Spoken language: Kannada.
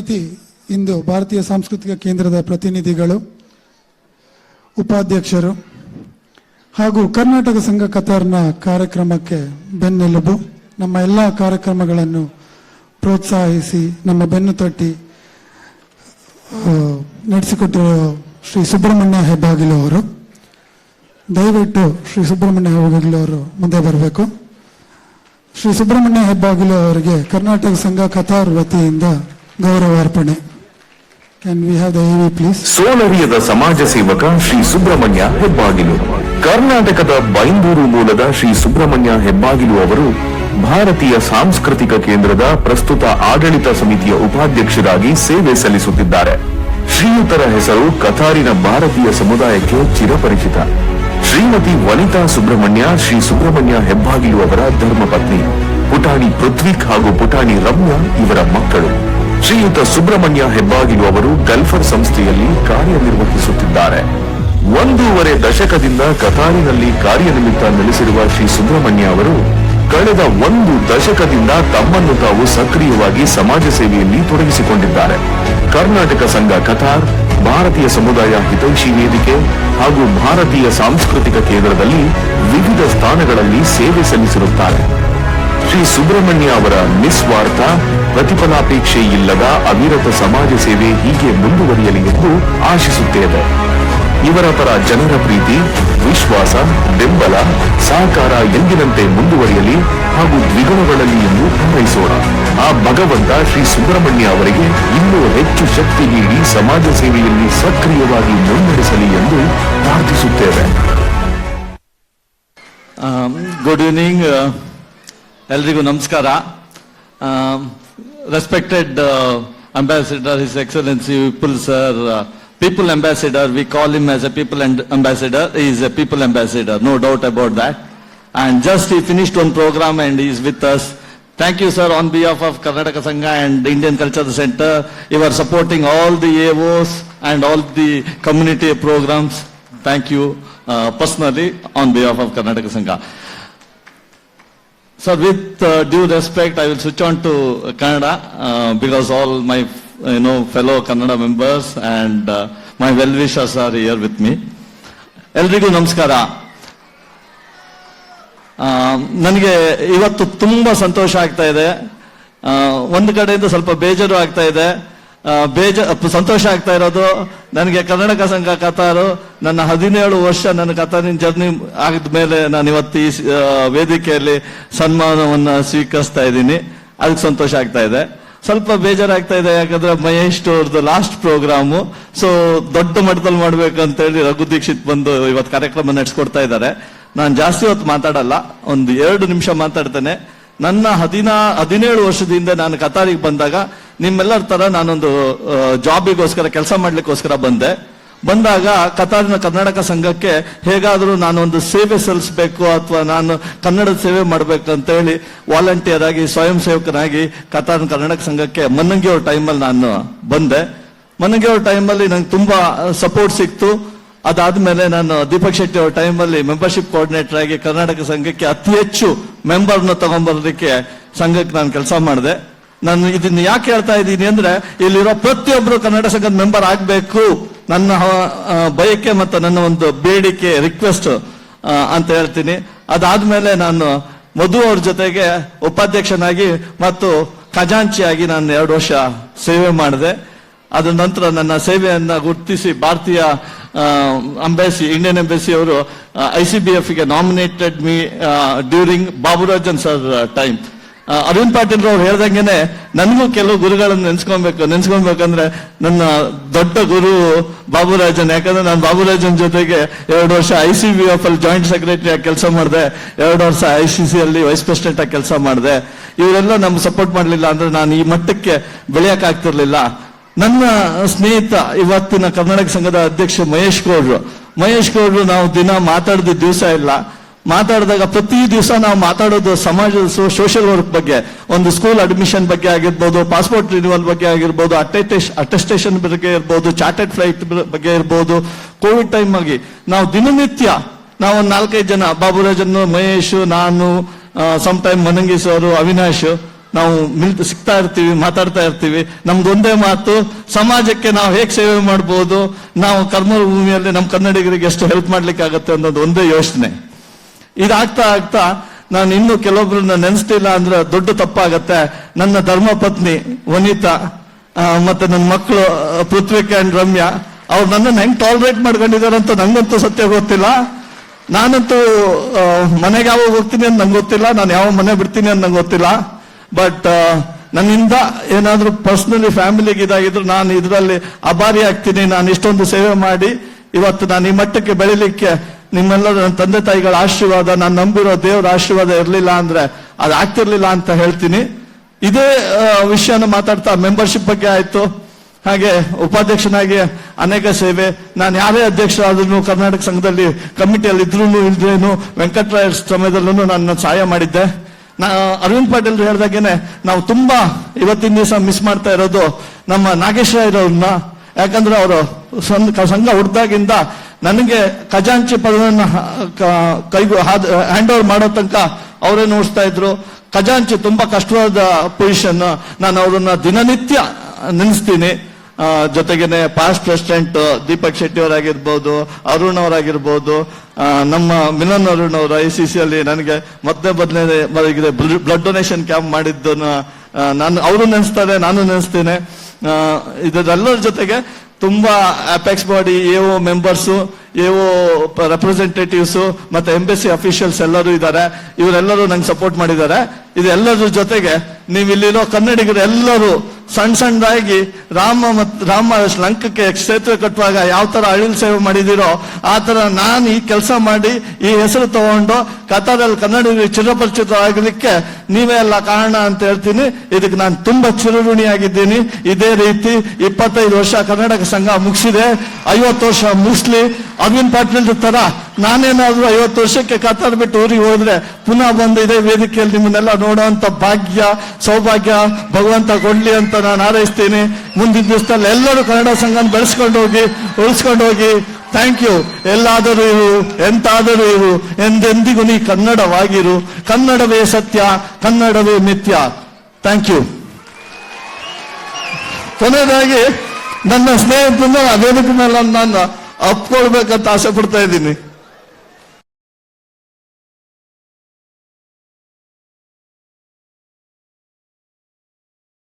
ಅತಿಥಿ ಇಂದು ಭಾರತೀಯ ಸಾಂಸ್ಕೃತಿಕ ಕೇಂದ್ರದ ಪ್ರತಿನಿಧಿಗಳು, ಉಪಾಧ್ಯಕ್ಷರು ಹಾಗೂ ಕರ್ನಾಟಕ ಸಂಘ ಕತಾರ್ನ ಕಾರ್ಯಕ್ರಮಕ್ಕೆ ಬೆನ್ನೆಲುಬು. ನಮ್ಮ ಎಲ್ಲ ಕಾರ್ಯಕ್ರಮಗಳನ್ನು ಪ್ರೋತ್ಸಾಹಿಸಿ, ನಮ್ಮ ಬೆನ್ನು ತಟ್ಟಿ ನಡೆಸಿಕೊಟ್ಟಿರುವ ಶ್ರೀ ಸುಬ್ರಹ್ಮಣ್ಯ ಹೆಬ್ಬಾಗಿಲು ಅವರು. ದಯವಿಟ್ಟು ಶ್ರೀ ಸುಬ್ರಹ್ಮಣ್ಯ ಹೆಬ್ಬಾಗಿಲು ಅವರು ಮುಂದೆ ಬರಬೇಕು. ಶ್ರೀ ಸುಬ್ರಹ್ಮಣ್ಯ ಹೆಬ್ಬಾಗಿಲು ಅವರಿಗೆ ಕರ್ನಾಟಕ ಸಂಘ ಕತಾರ್ ವತಿಯಿಂದ ಗೌರವಾರ್ಪಣೆ ಸೋಲರಿಯದ ಸಮಾಜ ಸೇವಕ ಶ್ರೀ ಸುಬ್ರಹ್ಮಣ್ಯ ಹೆಬ್ಬಾಗಿಲು. ಕರ್ನಾಟಕದ ಬೈಂದೂರು ಮೂಲದ ಶ್ರೀ ಸುಬ್ರಹ್ಮಣ್ಯ ಹೆಬ್ಬಾಗಿಲು ಅವರು ಭಾರತೀಯ ಸಾಂಸ್ಕೃತಿಕ ಕೇಂದ್ರದ ಪ್ರಸ್ತುತ ಆಡಳಿತ ಸಮಿತಿಯ ಉಪಾಧ್ಯಕ್ಷರಾಗಿ ಸೇವೆ ಸಲ್ಲಿಸುತ್ತಿದ್ದಾರೆ. ಶ್ರೀಯುತರ ಹೆಸರು ಕತಾರಿನ ಭಾರತೀಯ ಸಮುದಾಯಕ್ಕೆ ಚಿರಪರಿಚಿತ. ಶ್ರೀಮತಿ ವನಿತಾ ಸುಬ್ರಹ್ಮಣ್ಯ ಶ್ರೀ ಸುಬ್ರಹ್ಮಣ್ಯ ಹೆಬ್ಬಾಗಿಲು ಅವರ ಧರ್ಮಪತ್ನಿ. ಪುಟಾಣಿ ಪೃಥ್ವಿಕ್ ಹಾಗೂ ಪುಟಾಣಿ ರಮ್ಯ ಇವರ ಮಕ್ಕಳು. ಶ್ರೀಯುತ ಸುಬ್ರಹ್ಮಣ್ಯ ಹೆಬ್ಬಾಗಿಲು ಅವರು ಗಲ್ಫರ್ ಸಂಸ್ಥೆಯಲ್ಲಿ ಕಾರ್ಯನಿರ್ವಹಿಸುತ್ತಿದ್ದಾರೆ. ಒಂದೂವರೆ ದಶಕದಿಂದ ಕತಾರಿನಲ್ಲಿ ಕಾರ್ಯನಿಮಿತ್ತ ನೆಲೆಸಿರುವ ಶ್ರೀ ಸುಬ್ರಹ್ಮಣ್ಯ ಅವರು ಕಳೆದ ಒಂದು ದಶಕದಿಂದ ತಮ್ಮನ್ನು ತಾವು ಸಕ್ರಿಯವಾಗಿ ಸಮಾಜ ಸೇವೆಯಲ್ಲಿ ತೊಡಗಿಸಿಕೊಂಡಿದ್ದಾರೆ. ಕರ್ನಾಟಕ ಸಂಘ ಕತಾರ್, ಭಾರತೀಯ ಸಮುದಾಯ ಹಿತೈಷಿ ವೇದಿಕೆ ಹಾಗೂ ಭಾರತೀಯ ಸಾಂಸ್ಕೃತಿಕ ಕೇಂದ್ರದಲ್ಲಿ ವಿವಿಧ ಸ್ಥಾನಗಳಲ್ಲಿ ಸೇವೆ ಸಲ್ಲಿಸಿರುತ್ತಾರೆ. ಶ್ರೀ ಸುಬ್ರಹ್ಮಣ್ಯ ಅವರ ನಿಸ್ವಾರ್ಥ ಪ್ರತಿಫಲಾಪೇಕ್ಷೆ ಇಲ್ಲದ ಅವಿರತ ಸಮಾಜ ಸೇವೆ ಹೀಗೆ ಮುಂದುವರಿಯಲಿ ಎಂದು ಆಶಿಸುತ್ತೇವೆ. ಇವರ ಪರ ಜನರ ಪ್ರೀತಿ, ವಿಶ್ವಾಸ, ಬೆಂಬಲ, ಸಹಕಾರ ಎಂದಿನಂತೆ ಮುಂದುವರಿಯಲಿ ಹಾಗೂ ದ್ವಿಗುಣಗಳಲ್ಲಿ ಎಂದು ಅನ್ವಯಿಸೋಣ. ಆ ಭಗವಂತ ಶ್ರೀ ಸುಬ್ರಹ್ಮಣ್ಯ ಅವರಿಗೆ ಇನ್ನೂ ಹೆಚ್ಚು ಶಕ್ತಿ ನೀಡಿ ಸಮಾಜ ಸೇವೆಯಲ್ಲಿ ಸಕ್ರಿಯವಾಗಿ ಮುನ್ನಡೆಸಲಿ ಎಂದು ಪ್ರಾರ್ಥಿಸುತ್ತೇವೆ. ಗುಡ್ ಈವ್ನಿಂಗ್ ಎಲ್ರಿಗೂ ನಮಸ್ಕಾರ respected ambassador his excellency Vipul sir people ambassador we call him as a people ambassador is a people ambassador no doubt about that and just he finished one programme and is with us Thank you, sir, on behalf of Karnataka Sangha and the Indian Culture Center. You are supporting all the AOs and all the community programs. Thank you uh, personally on behalf of Karnataka Sangha. Sir with due respect I will switch on to Kannada because all my you know fellow Kannada members and my well wishers here with me ಎಲ್ರಿಗೂ ನಮಸ್ಕಾರ. ನನಗೆ ಇವತ್ತು ತುಂಬಾ ಸಂತೋಷ ಆಗ್ತಾ ಇದೆ. ಒಂದು ಕಡೆಯಿಂದ ಸ್ವಲ್ಪ ಬೇಜಾರು ಆಗ್ತಾ ಇದೆ. ಬೇಜ ಸಂತೋಷ ಆಗ್ತಾ ಇರೋದು. ನನಗೆ ಕರ್ನಾಟಕ ಸಂಘ ಕತಾರು. ನನ್ನ ಹದಿನೇಳು ವರ್ಷ ನನ್ನ ಕತಾರಿನ ಜರ್ನಿ ಆಗಿದ ಮೇಲೆ ನಾನು ಇವತ್ತು ಈ ವೇದಿಕೆಯಲ್ಲಿ ಸನ್ಮಾನವನ್ನ ಸ್ವೀಕರಿಸ್ತಾ ಇದ್ದೀನಿ. ಅದಕ್ಕೆ ಸಂತೋಷ ಆಗ್ತಾ ಇದೆ. ಸ್ವಲ್ಪ ಬೇಜಾರಾಗ್ತಾ ಇದೆ, ಯಾಕಂದ್ರೆ ಮಹೇಶ್ ಅವ್ರದ್ದು ಲಾಸ್ಟ್ ಪ್ರೋಗ್ರಾಮು ಸೊ ದೊಡ್ಡ ಮಟ್ಟದಲ್ಲಿ ಮಾಡ್ಬೇಕು ಅಂತ ಹೇಳಿ ರಘು ದೀಕ್ಷಿತ್ ಬಂದು ಇವತ್ತು ಕಾರ್ಯಕ್ರಮ ನಡೆಸ್ಕೊಡ್ತಾ ಇದ್ದಾರೆ. ನಾನು ಜಾಸ್ತಿ ಹೊತ್ತು ಮಾತಾಡಲ್ಲ, ಒಂದು ಎರಡು ನಿಮಿಷ ಮಾತಾಡ್ತೇನೆ. ನನ್ನ ಹದಿನಾ ಹದಿನೇಳು ವರ್ಷದಿಂದ ನಾನು ಕತಾರಿಗೆ ಬಂದಾಗ ನಿಮ್ಮೆಲ್ಲರ ತರ ನಾನೊಂದು ಜಾಬಿಗೋಸ್ಕರ ಕೆಲಸ ಮಾಡ್ಲಿಕ್ಕೋಸ್ಕರ ಬಂದೆ. ಬಂದಾಗ ಕತಾರಿನ ಕರ್ನಾಟಕ ಸಂಘಕ್ಕೆ ಹೇಗಾದರೂ ನಾನೊಂದು ಸೇವೆ ಸಲ್ಲಿಸಬೇಕು ಅಥವಾ ನಾನು ಕನ್ನಡದ ಸೇವೆ ಮಾಡಬೇಕು ಅಂತ ಹೇಳಿ ವಾಲಂಟಿಯರ್ ಆಗಿ, ಸ್ವಯಂ ಸೇವಕನಾಗಿ ಕತಾರಿನ ಕರ್ನಾಟಕ ಸಂಘಕ್ಕೆ ಮನ್ನಂಗಿಯವ್ರ ಟೈಮಲ್ಲಿ ನಾನು ಬಂದೆ. ಮನ್ನಂಗಿ ಅವ್ರ ಟೈಮಲ್ಲಿ ನಂಗೆ ತುಂಬಾ ಸಪೋರ್ಟ್ ಸಿಕ್ತು. ಅದಾದ್ಮೇಲೆ ನಾನು ದೀಪಕ್ ಶೆಟ್ಟಿ ಅವ್ರ ಟೈಮಲ್ಲಿ ಮೆಂಬರ್ಶಿಪ್ ಕೋಆರ್ಡಿನೇಟರ್ ಆಗಿ ಕರ್ನಾಟಕ ಸಂಘಕ್ಕೆ ಅತಿ ಹೆಚ್ಚು ಮೆಂಬರ್ನ ತಗೊಂಡ್ಬರೋದಕ್ಕೆ ಸಂಘಕ್ಕೆ ನಾನು ಕೆಲಸ ಮಾಡಿದೆ. ನಾನು ಇದನ್ನ ಯಾಕೆ ಹೇಳ್ತಾ ಇದ್ದೀನಿ ಅಂದ್ರೆ ಇಲ್ಲಿರೋ ಪ್ರತಿಯೊಬ್ಬರು ಕನ್ನಡ ಸಂಘದ ಮೆಂಬರ್ ಆಗ್ಬೇಕು. ನನ್ನ ಬಯಕೆ ಮತ್ತು ನನ್ನ ಒಂದು ಬೇಡಿಕೆ ರಿಕ್ವೆಸ್ಟ್ ಅಂತ ಹೇಳ್ತೀನಿ. ಅದಾದ್ಮೇಲೆ ನಾನು ಮಧು ಅವ್ರ ಜೊತೆಗೆ ಉಪಾಧ್ಯಕ್ಷನಾಗಿ ಮತ್ತು ಖಜಾಂಚಿಯಾಗಿ ನಾನು ಎರಡು ವರ್ಷ ಸೇವೆ ಮಾಡಿದೆ. ಅದ ನಂತರ ನನ್ನ ಸೇವೆಯನ್ನ ಗುರುತಿಸಿ ಭಾರತೀಯ ಅಂಬಾಸಿ ಇಂಡಿಯನ್ ಅಂಬಾಸಿ ಅವರು I C B ಎಫ್ಗೆ nominated me during Baburajan sir time Arvind Patil ಅವ್ರು ಹೇಳ್ದಂಗೆನೆ ನನಗೂ ಕೆಲವು ಗುರುಗಳನ್ನು ನೆನ್ಸ್ಕೊಬೇಕು. ನೆನ್ಸ್ಕೊಬೇಕಂದ್ರೆ ನನ್ನ ದೊಡ್ಡ ಗುರು ಬಾಬುರಾಜನ್. ಯಾಕಂದ್ರೆ ನಾನು ಬಾಬುರಾಜನ್ ಜೊತೆಗೆ ಎರಡು ವರ್ಷ ಐ ಸಿ ಬಿ ಎಫ್ ಅಲ್ಲಿ ಜಾಯಿಂಟ್ ಸೆಕ್ರೆಟರಿ ಆಗಿ ಕೆಲಸ ಮಾಡಿದೆ. ಎರಡು ವರ್ಷ ಐ ಸಿ ಸಿ ಅಲ್ಲಿ ವೈಸ್ ಪ್ರೆಸಿಡೆಂಟ್ ಆಗಿ ಕೆಲಸ ಮಾಡಿದೆ. ಇವರೆಲ್ಲ ನಮ್ಗೆ ಸಪೋರ್ಟ್ ಮಾಡಲಿಲ್ಲ ಅಂದ್ರೆ ನಾನು ಈ ಮಟ್ಟಕ್ಕೆ ಬೆಳೆಯಕ್ ಆಗ್ತಿರ್ಲಿಲ್ಲ. ನನ್ನ ಸ್ನೇಹಿತ ಇವತ್ತಿನ ಕರ್ನಾಟಕ ಸಂಘದ ಅಧ್ಯಕ್ಷ ಮಹೇಶ್ ಗೌಡ್ರು. ಮಹೇಶ್ ಗೌಡ್ರು ನಾವು ದಿನ ಮಾತಾಡಿದ ದಿವಸ ಇಲ್ಲ. ಮಾತಾಡಿದಾಗ ಪ್ರತಿ ದಿವಸ ನಾವು ಮಾತಾಡೋದು ಸಮಾಜದ ಸೋಷಿಯಲ್ ವರ್ಕ್ ಬಗ್ಗೆ, ಒಂದು ಸ್ಕೂಲ್ ಅಡ್ಮಿಷನ್ ಬಗ್ಗೆ ಆಗಿರ್ಬೋದು ಪಾಸ್ಪೋರ್ಟ್ ರಿನ್ಯೂವಲ್ ಬಗ್ಗೆ ಆಗಿರ್ಬೋದು ಅಟೆಸ್ಟೇಷನ್ ಅಟೆಸ್ಟೇಷನ್ ಬಗ್ಗೆ ಇರ್ಬೋದು ಚಾರ್ಟೆಡ್ ಫ್ಲೈಟ್ ಬಗ್ಗೆ ಇರ್ಬೋದು ಕೋವಿಡ್ ಟೈಮ್ ಆಗಿ ನಾವು ದಿನನಿತ್ಯ ನಾವು ಒಂದು ನಾಲ್ಕೈದು ಜನ, ಬಾಬುರಾಜನ್, ಮಹೇಶ್, ನಾನು ಸಮ್ ಟೈಮ್ ಮನಂಗಿ ಸರ್ ಅವಿನಾಶ್, ನಾವು ಮಿಲ್ ಸಿಗ್ತಾ ಇರ್ತೀವಿ, ಮಾತಾಡ್ತಾ ಇರ್ತೀವಿ. ನಮ್ದು ಒಂದೇ ಮಾತು, ಸಮಾಜಕ್ಕೆ ನಾವು ಹೇಗೆ ಸೇವೆ ಮಾಡ್ಬೋದು, ನಾವು ಕರ್ಮಭೂಮಿಯಲ್ಲಿ ನಮ್ಮ ಕನ್ನಡಿಗರಿಗೆ ಎಷ್ಟು ಹೆಲ್ಪ್ ಮಾಡ್ಲಿಕ್ಕೆ ಆಗುತ್ತೆ ಅನ್ನೋದು ಒಂದೇ ಯೋಚನೆ. ಇದಾಗ್ತಾ ಆಗ್ತಾ ನಾನು ಇನ್ನು ಕೆಲವೊಬ್ಬರನ್ನ ನೆನೆಸ್ತಿಲ್ಲ ಅಂದ್ರೆ ದೊಡ್ಡ ತಪ್ಪಾಗತ್ತೆ. ನನ್ನ ಧರ್ಮಪತ್ನಿ ವನಿತಾ ಮತ್ತೆ ನನ್ನ ಮಕ್ಕಳು ಪೃಥ್ವಿಕ್ ಅಂಡ್ ರಮ್ಯಾ, ಅವ್ರು ನನ್ನನ್ನು ಹೆಂಗ್ ಟಾಲರೇಟ್ ಮಾಡ್ಕೊಂಡಿದ್ದಾರೆ ಅಂತ ನಂಗಂತೂ ಸತ್ಯ ಗೊತ್ತಿಲ್ಲ. ನಾನಂತೂ ಮನೆಗೆ ಯಾವಾಗ ಹೋಗ್ತೀನಿ ಅಂತ ನಂಗೆ ಗೊತ್ತಿಲ್ಲ. ನಾನು ಯಾವ ಮನೆ ಬಿಡ್ತೀನಿ ಅಂತ ನಂಗೆ ಗೊತ್ತಿಲ್ಲ. ಬಟ್ ನನ್ನಿಂದ ಏನಾದ್ರೂ ಪರ್ಸ್ನಲಿ ಫ್ಯಾಮಿಲಿಗೆ ಇದಾಗಿದ್ರು ನಾನು ಇದರಲ್ಲಿ ಅಭಾರಿ ಆಗ್ತೀನಿ. ನಾನು ಇಷ್ಟೊಂದು ಸೇವೆ ಮಾಡಿ ಇವತ್ತು ನಾನು ಈ ಮಟ್ಟಕ್ಕೆ ಬೆಳಿಲಿಕ್ಕೆ ನಿಮ್ಮೆಲ್ಲರ ನನ್ನ ತಂದೆ ತಾಯಿಗಳ ಆಶೀರ್ವಾದ, ನಾನು ನಂಬಿರೋ ದೇವರ ಆಶೀರ್ವಾದ ಇರಲಿಲ್ಲ ಅಂದ್ರೆ ಅದು ಆಗ್ತಿರ್ಲಿಲ್ಲ ಅಂತ ಹೇಳ್ತೀನಿ. ಇದೇ ವಿಷಯನ ಮಾತಾಡ್ತಾ ಮೆಂಬರ್ಶಿಪ್ ಬಗ್ಗೆ ಆಯ್ತು. ಹಾಗೆ ಉಪಾಧ್ಯಕ್ಷನಾಗಿ ಅನೇಕ ಸೇವೆ. ನಾನು ಯಾರೇ ಅಧ್ಯಕ್ಷರಾದ್ರೂ ಕರ್ನಾಟಕ ಸಂಘದಲ್ಲಿ ಕಮಿಟಿಯಲ್ಲಿ ಇದ್ರೂ ಇಲ್ದೇನು ವೆಂಕಟರಾಯ ಸಮಯದಲ್ಲೂ ನಾನು ಸಹಾಯ ಮಾಡಿದ್ದೆ. ನಾ, ಅರವಿಂದ್ ಪಾಟೀಲ್ ಹೇಳ್ದಾಗೇನೆ, ನಾವು ತುಂಬಾ ಇವತ್ತಿನ ದಿವಸ ಮಿಸ್ ಮಾಡ್ತಾ ಇರೋದು ನಮ್ಮ ನಾಗೇಶ್ವರವ್ರನ್ನ ಯಾಕಂದ್ರೆ ಅವರು ಸಂಘ ಹುಡ್ದಾಗಿಂದ ನನಗೆ ಖಜಾಂಚಿ ಪದವನ್ನು ಕೈಗೂ ಹ್ಯಾಂಡ್ ಓವರ್ ಮಾಡೋ ತನಕ ಅವರೇ ನೋಡ್ತಾ ಇದ್ರು. ಖಜಾಂಚಿ ತುಂಬಾ ಕಷ್ಟವಾದ ಪೊಸಿಷನ್ ನಾನು ಅವರನ್ನ ದಿನನಿತ್ಯ ನೆನೆಸ್ತೀನಿ. ಜೊತೆಗೇನೆ ಪಾಸ್ಟ್ ಪ್ರೆಸಿಡೆಂಟ್ ದೀಪಕ್ ಶೆಟ್ಟಿ ಅವರಾಗಿರ್ಬೋದು, ಅರುಣ್ ಅವರಾಗಿರ್ಬೋದು ನಮ್ಮ ಮಿಲನ್ ಅರುಣ್ ಅವರು ಐ ಸಿ ಸಿ ಅಲ್ಲಿ ನನಗೆ ಮೊದಲೇ ಬದಲೇ ಬ್ಲಡ್ ಡೊನೇಷನ್ ಕ್ಯಾಂಪ್ ಮಾಡಿದ್ದನ್ನು ನಾನು, ಅವರು ನೆನೆಸ್ತಾರೆ, ನಾನು ನೆನೆಸ್ತೇನೆ. ಇದರೆಲ್ಲರ ಜೊತೆಗೆ ತುಂಬಾ apex body A O members A O representatives ಮತ್ತೆ ಎಂಬೆಸಿ ಅಫಿಷಿಯಲ್ಸ್ ಎಲ್ಲರೂ ಇದ್ದಾರೆ. ಇವರೆಲ್ಲರೂ ನಂಗೆ ಸಪೋರ್ಟ್ ಮಾಡಿದ್ದಾರೆ. ಇದೆಲ್ಲರ ಜೊತೆಗೆ ನೀವು ಇಲ್ಲಿರೋ ಕನ್ನಡಿಗರು ಎಲ್ಲರೂ ಸಣ್ಣ ಸಣ್ಣದಾಗಿ ರಾಮ ಮತ್ತು ರಾಮ ಲಂಕಕ್ಕೆ ಕ್ಷೇತ್ರ ಕಟ್ಟುವಾಗ ಯಾವ ತರ ಅಳಿಲ್ ಸೇವೆ ಮಾಡಿದಿರೋ ಆ ತರ ನಾನು ಈ ಕೆಲಸ ಮಾಡಿ ಈ ಹೆಸರು ತಗೊಂಡು ಕತಾರಲ್ಲಿ ಕನ್ನಡಿಗರಿಗೆ ಚಿರಪರಿಚಿತ ಆಗಲಿಕ್ಕೆ ನೀವೇ ಎಲ್ಲ ಕಾರಣ ಅಂತ ಹೇಳ್ತೀನಿ. ಇದಕ್ಕೆ ನಾನು ತುಂಬಾ ಚಿರಋಣಿಯಾಗಿದ್ದೀನಿ. ಇದೇ ರೀತಿ ಇಪ್ಪತ್ತೈದು ವರ್ಷ ಕರ್ನಾಟಕ ಸಂಘ ಮುಗಿಸಿದೆ. ಐವತ್ತು ವರ್ಷ ಮುಗಿಸ್ಲಿ. ಅರವಿಂದ್ ಪಾಟೀಲ್ ತರ ನಾನೇನಾದ್ರೂ ಐವತ್ತು ವರ್ಷಕ್ಕೆ ಕತಾರ್ ಬಿಟ್ಟು ಊರಿಗೆ ಹೋದ್ರೆ ಪುನಃ ಬಂದು ಇದೇ ವೇದಿಕೆಯಲ್ಲಿ ನಿಮ್ಮನ್ನೆಲ್ಲ ನೋಡುವಂತ ಭಾಗ್ಯ, ಸೌಭಾಗ್ಯ, ಭಗವಂತ ಕೊಡ್ಲಿ ಅಂತ ನಾನು ಹಾರೈಸ್ತೀನಿ. ಮುಂದಿನ ದಿವಸದಲ್ಲಿ ಎಲ್ಲರೂ ಕನ್ನಡ ಸಂಘನ ಬೆಳೆಸ್ಕೊಂಡು ಹೋಗಿ, ಉಳಿಸ್ಕೊಂಡು ಹೋಗಿ. ಥ್ಯಾಂಕ್ ಯು ಎಲ್ಲಾದರೂ ಇರು, ಎಂತಾದರೂ ಇರು, ಎಂದೆಂದಿಗೂ ನೀ ಕನ್ನಡವಾಗಿರು. ಕನ್ನಡವೇ ಸತ್ಯ, ಕನ್ನಡವೇ ನಿತ್ಯ ಥ್ಯಾಂಕ್ ಯು ಕೊನೆಯದಾಗಿ ನನ್ನ ಸ್ನೇಹಿತರನ್ನ ವೇದಿಕೆ ಮೇಲೆ ನಾನು ಅಪ್ಕೊಳ್ಬೇಕಂತ ಆಸೆ ಪಡ್ತಾ ಇದ್ದೀನಿ.